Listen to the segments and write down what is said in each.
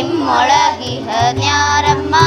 எம்முலகிக ஞாரம்மா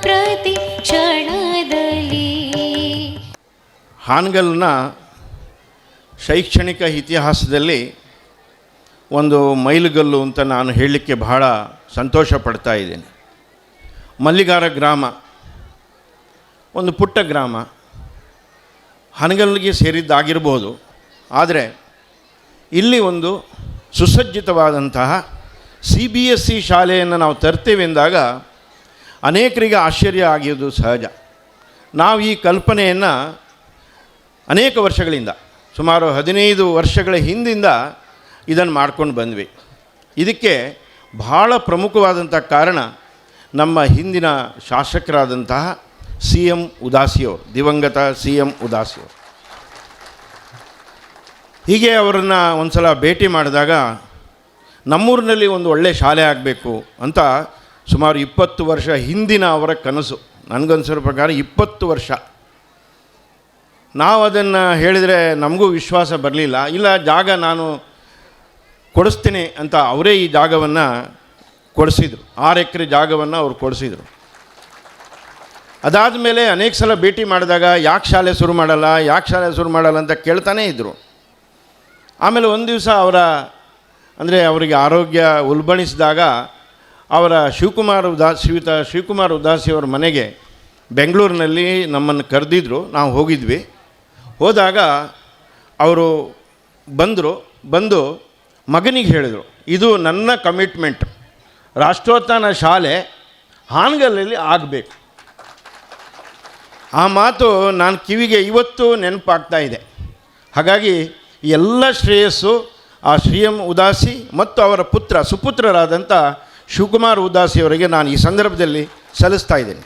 ಪ್ರತಿ ಹಾನಗಲ್ನ ಶೈಕ್ಷಣಿಕ ಇತಿಹಾಸದಲ್ಲಿ ಒಂದು ಮೈಲುಗಲ್ಲು ಅಂತ ನಾನು ಹೇಳಲಿಕ್ಕೆ ಬಹಳ ಸಂತೋಷ ಪಡ್ತಾ ಇದ್ದೇನೆ. ಮಲ್ಲಿಗಾರ ಗ್ರಾಮ, ಒಂದು ಪುಟ್ಟ ಗ್ರಾಮ. ಹನಗಲ್ಗೆ ಸೇರಿದ್ದಾಗಿರ್ಬೋದು. ಆದರೆ ಇಲ್ಲಿ ಒಂದು ಸುಸಜ್ಜಿತವಾದಂತಹ ಸಿ ಬಿ ಎಸ್ ಸಿ ಶಾಲೆಯನ್ನು ನಾವು ತರ್ತೇವೆ ಎಂದಾಗ ಅನೇಕರಿಗೆ ಆಶ್ಚರ್ಯ ಆಗಿರೋದು ಸಹಜ. ನಾವು ಈ ಕಲ್ಪನೆಯನ್ನು ಅನೇಕ ವರ್ಷಗಳಿಂದ, ಸುಮಾರು ಹದಿನೈದು ವರ್ಷಗಳ ಹಿಂದಿಂದ ಇದನ್ನು ಮಾಡ್ಕೊಂಡು ಬಂದ್ವಿ. ಇದಕ್ಕೆ ಬಹಳ ಪ್ರಮುಖವಾದಂಥ ಕಾರಣ ನಮ್ಮ ಹಿಂದಿನ ಶಾಸಕರಾದಂತಹ ಸಿ ಎಂ ಉದಾಸಿಯವರು, ದಿವಂಗತ ಸಿ ಎಂ ಉದಾಸಿಯವರು. ಹೀಗೆ ಅವರನ್ನು ಒಂದು ಸಲ ಭೇಟಿ ಮಾಡಿದಾಗ ನಮ್ಮೂರಿನಲ್ಲಿ ಒಂದು ಒಳ್ಳೆಯ ಶಾಲೆ ಆಗಬೇಕು ಅಂತ ಸುಮಾರು ಇಪ್ಪತ್ತು ವರ್ಷ ಹಿಂದಿನ ಅವರ ಕನಸು. ನನಗನ್ಸಿರೋ ಪ್ರಕಾರ ಇಪ್ಪತ್ತು ವರ್ಷ. ನಾವು ಅದನ್ನು ಹೇಳಿದರೆ ನಮಗೂ ವಿಶ್ವಾಸ ಬರಲಿಲ್ಲ. ಇಲ್ಲ, ಜಾಗ ನಾನು ಕೊಡಿಸ್ತೀನಿ ಅಂತ ಅವರೇ ಈ ಜಾಗವನ್ನು ಕೊಡಿಸಿದರು. ಆರು ಎಕರೆ ಜಾಗವನ್ನು ಅವ್ರು ಕೊಡಿಸಿದರು. ಅದಾದ ಮೇಲೆ ಅನೇಕ ಸಲ ಭೇಟಿ ಮಾಡಿದಾಗ ಯಾಕೆ ಶಾಲೆ ಶುರು ಮಾಡಲ್ಲ, ಯಾಕೆ ಶಾಲೆ ಶುರು ಮಾಡಲ್ಲ ಅಂತ ಕೇಳ್ತಾನೇ ಇದ್ದರು ಆಮೇಲೆ ಒಂದು ದಿವಸ ಅವರ ಅಂದರೆ ಅವರಿಗೆ ಆರೋಗ್ಯ ಉಲ್ಬಣಿಸಿದಾಗ ಅವರ ಶಿವಕುಮಾರ್ ಉದಾಸ್ ಶ್ರೀಯುತ ಶಿವಕುಮಾರ್ ಉದಾಸಿಯವರ ಮನೆಗೆ ಬೆಂಗಳೂರಿನಲ್ಲಿ ನಮ್ಮನ್ನು ಕರೆದಿದ್ರು. ನಾವು ಹೋಗಿದ್ವಿ. ಹೋದಾಗ ಅವರು ಬಂದರು. ಬಂದು ಮಗನಿಗೆ ಹೇಳಿದರು, ಇದು ನನ್ನ ಕಮಿಟ್ಮೆಂಟ್. ರಾಷ್ಟ್ರೋತ್ಥಾನ ಶಾಲೆ ಹಾನಗಲ್ಲಲ್ಲಿ ಆಗಬೇಕು. ಆ ಮಾತು ನಾನು ಕಿವಿಗೆ ಇವತ್ತು ನೆನಪಾಗ್ತಾ ಇದೆ. ಹಾಗಾಗಿ ಎಲ್ಲ ಶ್ರೇಯಸ್ಸು ಆ ಶ್ರೀ ಎಂ ಉದಾಸಿ ಮತ್ತು ಅವರ ಪುತ್ರ ಸುಪುತ್ರರಾದಂಥ ಶಿವಕುಮಾರ್ ಉದಾಸಿಯವರಿಗೆ ನಾನು ಈ ಸಂದರ್ಭದಲ್ಲಿ ಸಲ್ಲಿಸ್ತಾ ಇದ್ದೇನೆ.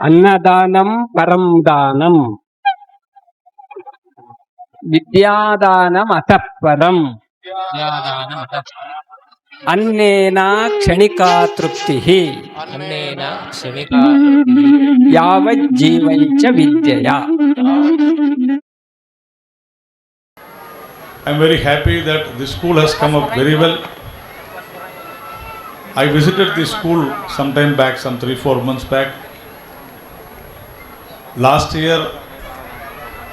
అన్నదానం పరం దానం विद्यादान విద్యాదానం అతఃపరం అన్నేనా క్షణికా తృప్తి विद्या I am very happy that the school has come up very well. I visited the school some time back, some three, four months back. Last year,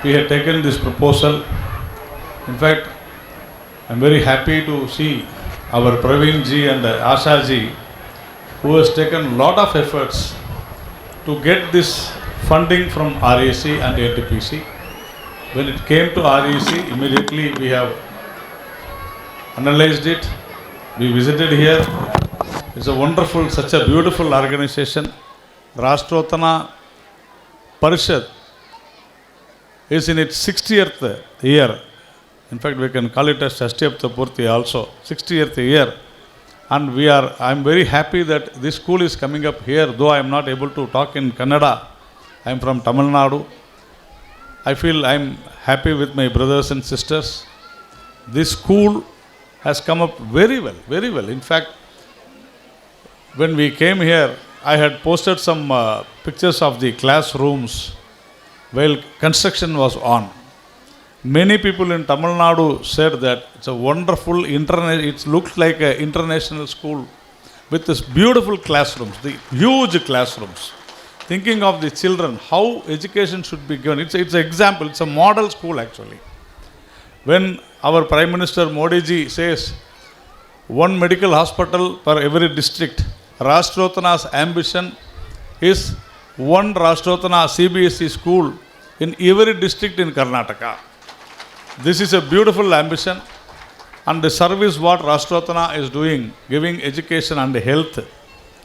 we had taken this proposal. In fact, I'm very happy to see our Praveen ji and Asha ji, who has taken a lot of efforts to get this funding from RAC and NTPC. When it came to REC, immediately we have analyzed it. We visited here. It's a wonderful, such a beautiful organization. Rashtrotana Parishad is in its 60th year. In fact, we can call it as Shashtiyapta Purti also, 60th year. And we are, I'm very happy that this school is coming up here, though I am not able to talk in Kannada. I am from Tamil Nadu. I feel I'm happy with my brothers and sisters. This school has come up very well, very well. In fact, when we came here, I had posted some uh, pictures of the classrooms while construction was on. Many people in Tamil Nadu said that it's a wonderful internet. It looks like an international school with this beautiful classrooms, the huge classrooms thinking of the children, how education should be given. It's, it's an example, it's a model school actually. When our Prime Minister Modi ji says one medical hospital per every district, Rashtrotana's ambition is one Rashtrotana CBSE E school in every district in Karnataka. This is a beautiful ambition and the service what Rashtrotana is doing, giving education and health.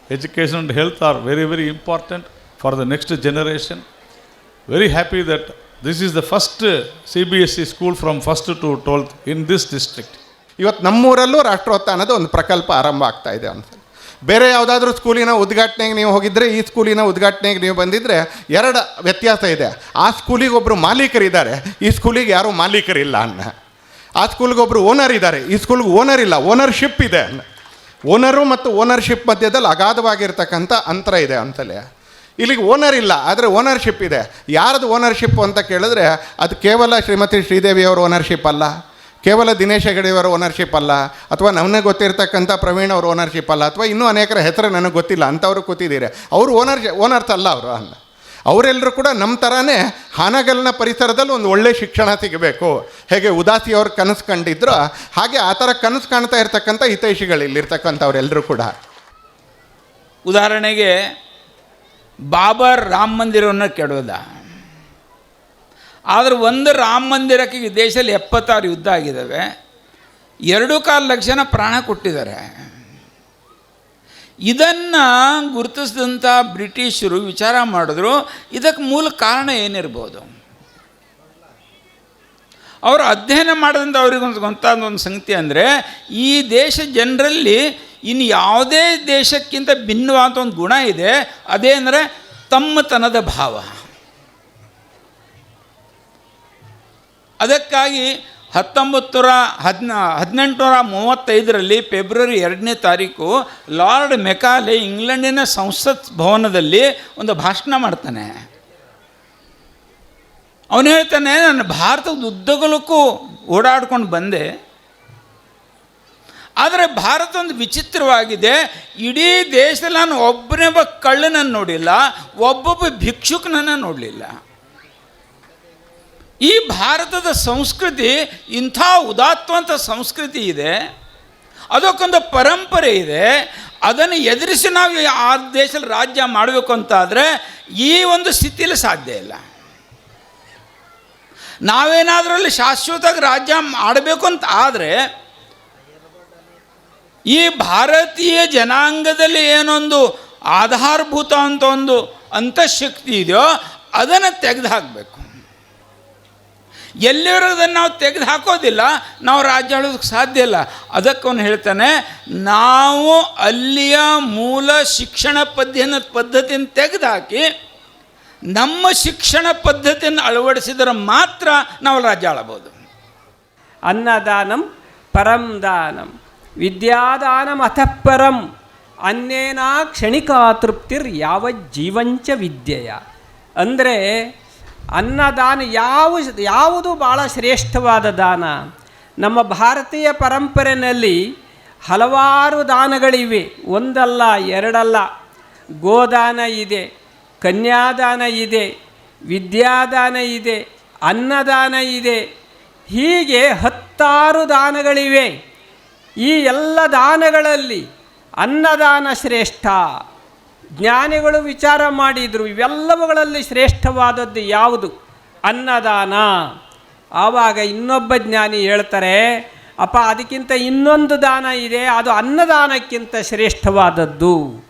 Education and health are very, very important for the next generation. Very happy that this is the first uh, CBSE school from first to 12th in this district. ಇವತ್ತು ನಮ್ಮೂರಲ್ಲೂ ರಾಷ್ಟ್ರೋತ್ಥಾನದ ಒಂದು ಪ್ರಕಲ್ಪ ಆರಂಭ ಆಗ್ತಾ ಇದೆ ಅಂತ ಬೇರೆ ಯಾವುದಾದ್ರೂ ಸ್ಕೂಲಿನ ಉದ್ಘಾಟನೆಗೆ ನೀವು ಹೋಗಿದ್ರೆ ಈ ಸ್ಕೂಲಿನ ಉದ್ಘಾಟನೆಗೆ ನೀವು ಬಂದಿದ್ದರೆ ಎರಡು ವ್ಯತ್ಯಾಸ ಇದೆ. ಆ ಸ್ಕೂಲಿಗೆ ಒಬ್ಬರು ಮಾಲೀಕರಿದ್ದಾರೆ, ಈ ಸ್ಕೂಲಿಗೆ ಯಾರೂ ಮಾಲೀಕರಿಲ್ಲ ಅನ್ನ. ಆ ಸ್ಕೂಲ್ಗೆ ಒಬ್ಬರು ಓನರ್ ಇದ್ದಾರೆ, ಈ ಸ್ಕೂಲ್ಗೆ ಓನರ್ ಇಲ್ಲ, ಓನರ್ಶಿಪ್ ಇದೆ ಅನ್ನ. ಓನರು ಮತ್ತು ಓನರ್ಶಿಪ್ ಮಧ್ಯದಲ್ಲಿ ಅಗಾಧವಾಗಿರ್ತಕ್ಕಂಥ ಅಂತರ ಇದೆ ಅಂತಲೇ. ಇಲ್ಲಿಗೆ ಓನರ್ ಇಲ್ಲ, ಆದರೆ ಓನರ್ಶಿಪ್ ಇದೆ. ಯಾರದು ಓನರ್ಶಿಪ್ ಅಂತ ಕೇಳಿದ್ರೆ ಅದು ಕೇವಲ ಶ್ರೀಮತಿ ಶ್ರೀದೇವಿಯವರ ಓನರ್ಶಿಪ್ ಅಲ್ಲ. ಕೇವಲ ದಿನೇಶ್ ಹೆಗಡೆಯವರ ಓನರ್ಶಿಪ್ ಅಲ್ಲ, ಅಥವಾ ನಮಗೆ ಗೊತ್ತಿರ್ತಕ್ಕಂಥ ಪ್ರವೀಣ್ ಅವ್ರ ಓನರ್ಶಿಪ್ ಅಲ್ಲ, ಅಥವಾ ಇನ್ನೂ ಅನೇಕರ ಹೆಸರು ನನಗೆ ಗೊತ್ತಿಲ್ಲ ಅಂಥವ್ರು ಕೂತಿದ್ದೀರಿ. ಅವರು ಓನರ್ ಓನರ್ಸ್ ಅಲ್ಲ ಅವರು ಅಲ್ಲ. ಅವರೆಲ್ಲರೂ ಕೂಡ ನಮ್ಮ ಥರನೇ ಹಾನಗಲ್ನ ಪರಿಸರದಲ್ಲಿ ಒಂದು ಒಳ್ಳೆ ಶಿಕ್ಷಣ ಸಿಗಬೇಕು. ಹೇಗೆ ಉದಾಸಿಯವ್ರು ಕನಸು ಕಂಡಿದ್ರು, ಹಾಗೆ ಆ ಥರ ಕನಸು ಕಾಣ್ತಾ ಇರ್ತಕ್ಕಂಥ ಹಿತೈಷಿಗಳು ಇಲ್ಲಿರ್ತಕ್ಕಂಥವ್ರೆಲ್ಲರೂ ಕೂಡ. ಉದಾಹರಣೆಗೆ ಬಾಬರ್ ರಾಮ ಮಂದಿರವನ್ನು ಕೆಡೋದ? ಆದರೆ ಒಂದು ರಾಮ ಮಂದಿರಕ್ಕೆ ದೇಶದಲ್ಲಿ ಎಪ್ಪತ್ತಾರು ಯುದ್ಧ ಆಗಿದ್ದಾವೆ. ಎರಡು ಕಾಲು ಲಕ್ಷ ಜನ ಪ್ರಾಣ ಕೊಟ್ಟಿದ್ದಾರೆ. ಇದನ್ನು ಗುರುತಿಸಿದಂಥ ಬ್ರಿಟಿಷರು ವಿಚಾರ ಮಾಡಿದ್ರು. ಇದಕ್ಕೆ ಮೂಲ ಕಾರಣ ಏನಿರ್ಬೋದು? ಅವರು ಅಧ್ಯಯನ ಮಾಡಿದಂಥ ಅವ್ರಿಗೊಂದು ಗೊತ್ತಾದ ಒಂದು ಸಂಗತಿ ಅಂದರೆ, ಈ ದೇಶ ಜನರಲ್ಲಿ ಇನ್ನು ಯಾವುದೇ ದೇಶಕ್ಕಿಂತ ಭಿನ್ನವಾದ ಒಂದು ಗುಣ ಇದೆ. ಅದೇ ಅಂದರೆ ತಮ್ಮತನದ ಭಾವ. ಅದಕ್ಕಾಗಿ ಹತ್ತೊಂಬತ್ತು ನೂರ ಹದಿನ, ಹದಿನೆಂಟುನೂರ ಮೂವತ್ತೈದರಲ್ಲಿ ಫೆಬ್ರವರಿ ಎರಡನೇ ತಾರೀಕು ಲಾರ್ಡ್ ಮೆಕಾಲೆ ಇಂಗ್ಲೆಂಡಿನ ಸಂಸತ್ ಭವನದಲ್ಲಿ ಒಂದು ಭಾಷಣ ಮಾಡ್ತಾನೆ. ಅವನು ಹೇಳ್ತಾನೆ, ನಾನು ಭಾರತದ ಉದ್ದಗಲಕ್ಕೂ ಓಡಾಡ್ಕೊಂಡು ಬಂದೆ. ಆದರೆ ಭಾರತ ಒಂದು ವಿಚಿತ್ರವಾಗಿದೆ. ಇಡೀ ದೇಶದಲ್ಲಿ ನಾನು ಒಬ್ಬನೇ ಒಬ್ಬ ಕಳ್ಳನನ್ನು ನೋಡಿಲ್ಲ, ಒಬ್ಬೊಬ್ಬ ಭಿಕ್ಷುಕನನ್ನು ನೋಡಲಿಲ್ಲ. ಈ ಭಾರತದ ಸಂಸ್ಕೃತಿ ಇಂಥ ಉದಾತ್ತವಂತ ಸಂಸ್ಕೃತಿ ಇದೆ, ಅದಕ್ಕೊಂದು ಪರಂಪರೆ ಇದೆ, ಅದನ್ನು ಎದುರಿಸಿ ನಾವು ಆ ದೇಶದಲ್ಲಿ ರಾಜ್ಯ ಮಾಡಬೇಕು ಅಂತಾದರೆ ಈ ಒಂದು ಸ್ಥಿತಿಯಲ್ಲಿ ಸಾಧ್ಯ ಇಲ್ಲ. ನಾವೇನಾದರೂ ಅಲ್ಲಿ ಶಾಶ್ವತವಾಗಿ ರಾಜ್ಯ ಮಾಡಬೇಕು ಅಂತ ಆದರೆ, ಈ ಭಾರತೀಯ ಜನಾಂಗದಲ್ಲಿ ಏನೊಂದು ಆಧಾರಭೂತ ಅಂತ ಒಂದು ಅಂತಃಶಕ್ತಿ ಇದೆಯೋ ಅದನ್ನು ತೆಗೆದು ಹಾಕಬೇಕು. ಎಲ್ಲಿರೋದನ್ನು ನಾವು ತೆಗೆದು ಹಾಕೋದಿಲ್ಲ, ನಾವು ರಾಜ್ಯ ಆಳೋದಕ್ಕೆ ಸಾಧ್ಯ ಇಲ್ಲ. ಅದಕ್ಕೆ ಅವನು ಹೇಳ್ತಾನೆ, ನಾವು ಅಲ್ಲಿಯ ಮೂಲ ಶಿಕ್ಷಣ ಪದ್ಧತಿಯನ್ನು ಪದ್ಧತಿಯನ್ನು ತೆಗೆದುಹಾಕಿ ನಮ್ಮ ಶಿಕ್ಷಣ ಪದ್ಧತಿಯನ್ನು ಅಳವಡಿಸಿದರೆ ಮಾತ್ರ ನಾವು ರಾಜ್ಯ ಆಳಬಹುದು. ಅನ್ನದಾನಂ ಪರಂ ದಾನಂ. ವಿದ್ಯಾದಾನಂ ಅತಃ ಅನ್ನೇನಾ ಕ್ಷಣಿಕಾ ತೃಪ್ತಿರ್ ಯಾವ ಜೀವಂಚ ವಿದ್ಯೆಯ. ಅಂದರೆ ಅನ್ನದಾನ ಯಾವ ಯಾವುದು ಭಾಳ ಶ್ರೇಷ್ಠವಾದ ದಾನ? ನಮ್ಮ ಭಾರತೀಯ ಪರಂಪರೆಯಲ್ಲಿ ಹಲವಾರು ದಾನಗಳಿವೆ. ಒಂದಲ್ಲ, ಎರಡಲ್ಲ. ಗೋದಾನ ಇದೆ, ಕನ್ಯಾದಾನ ಇದೆ, ವಿದ್ಯಾದಾನ ಇದೆ, ಅನ್ನದಾನ ಇದೆ. ಹೀಗೆ ಹತ್ತಾರು ದಾನಗಳಿವೆ. ಈ ಎಲ್ಲ ದಾನಗಳಲ್ಲಿ ಅನ್ನದಾನ ಶ್ರೇಷ್ಠ. ಜ್ಞಾನಿಗಳು ವಿಚಾರ ಮಾಡಿದರು, ಇವೆಲ್ಲವುಗಳಲ್ಲಿ ಶ್ರೇಷ್ಠವಾದದ್ದು ಯಾವುದು? ಅನ್ನದಾನ. ಆವಾಗ ಇನ್ನೊಬ್ಬ ಜ್ಞಾನಿ ಹೇಳ್ತಾರೆ, ಅಪ್ಪ, ಅದಕ್ಕಿಂತ ಇನ್ನೊಂದು ದಾನ ಇದೆ, ಅದು ಅನ್ನದಾನಕ್ಕಿಂತ ಶ್ರೇಷ್ಠವಾದದ್ದು.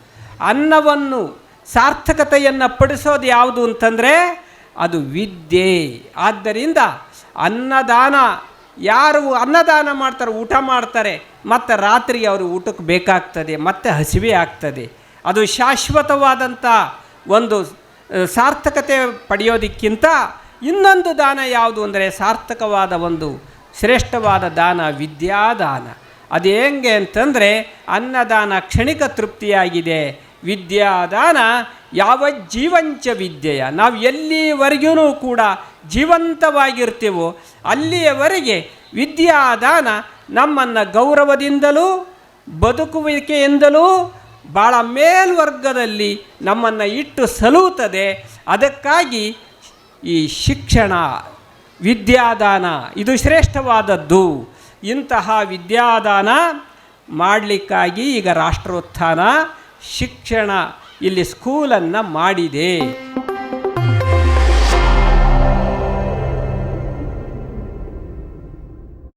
ಅನ್ನವನ್ನು ಸಾರ್ಥಕತೆಯನ್ನು ಪಡಿಸೋದು ಯಾವುದು ಅಂತಂದರೆ, ಅದು ವಿದ್ಯೆ. ಆದ್ದರಿಂದ ಅನ್ನದಾನ, ಯಾರು ಅನ್ನದಾನ ಮಾಡ್ತಾರೆ, ಊಟ ಮಾಡ್ತಾರೆ, ಮತ್ತು ರಾತ್ರಿ ಅವರು ಊಟಕ್ಕೆ ಬೇಕಾಗ್ತದೆ, ಮತ್ತೆ ಹಸಿವೆ ಆಗ್ತದೆ. ಅದು ಶಾಶ್ವತವಾದಂಥ ಒಂದು ಸಾರ್ಥಕತೆ ಪಡೆಯೋದಕ್ಕಿಂತ ಇನ್ನೊಂದು ದಾನ ಯಾವುದು ಅಂದರೆ ಸಾರ್ಥಕವಾದ ಒಂದು ಶ್ರೇಷ್ಠವಾದ ದಾನ, ವಿದ್ಯಾದಾನ. ಅದು ಹೆಂಗೆ ಅಂತಂದರೆ ಅನ್ನದಾನ ಕ್ಷಣಿಕ ತೃಪ್ತಿಯಾಗಿದೆ, ವಿದ್ಯಾದಾನ ಯಾವ ಜೀವಂಚ ವಿದ್ಯೆಯ. ನಾವು ಎಲ್ಲಿವರೆಗೂ ಕೂಡ ಜೀವಂತವಾಗಿರ್ತೀವೋ ಅಲ್ಲಿಯವರೆಗೆ ವಿದ್ಯಾದಾನ ನಮ್ಮನ್ನು ಗೌರವದಿಂದಲೂ, ಬದುಕುವಿಕೆಯಿಂದಲೂ ಭಾಳ ಮೇಲ್ವರ್ಗದಲ್ಲಿ ನಮ್ಮನ್ನು ಇಟ್ಟು ಸಲುತ್ತದೆ ಅದಕ್ಕಾಗಿ ಈ ಶಿಕ್ಷಣ, ವಿದ್ಯಾದಾನ ಇದು ಶ್ರೇಷ್ಠವಾದದ್ದು. ಇಂತಹ ವಿದ್ಯಾದಾನ ಮಾಡಲಿಕ್ಕಾಗಿ ಈಗ ರಾಷ್ಟ್ರೋತ್ಥಾನ ಶಿಕ್ಷಣ ಇಲ್ಲಿ ಸ್ಕೂಲನ್ನು ಮಾಡಿದೆ.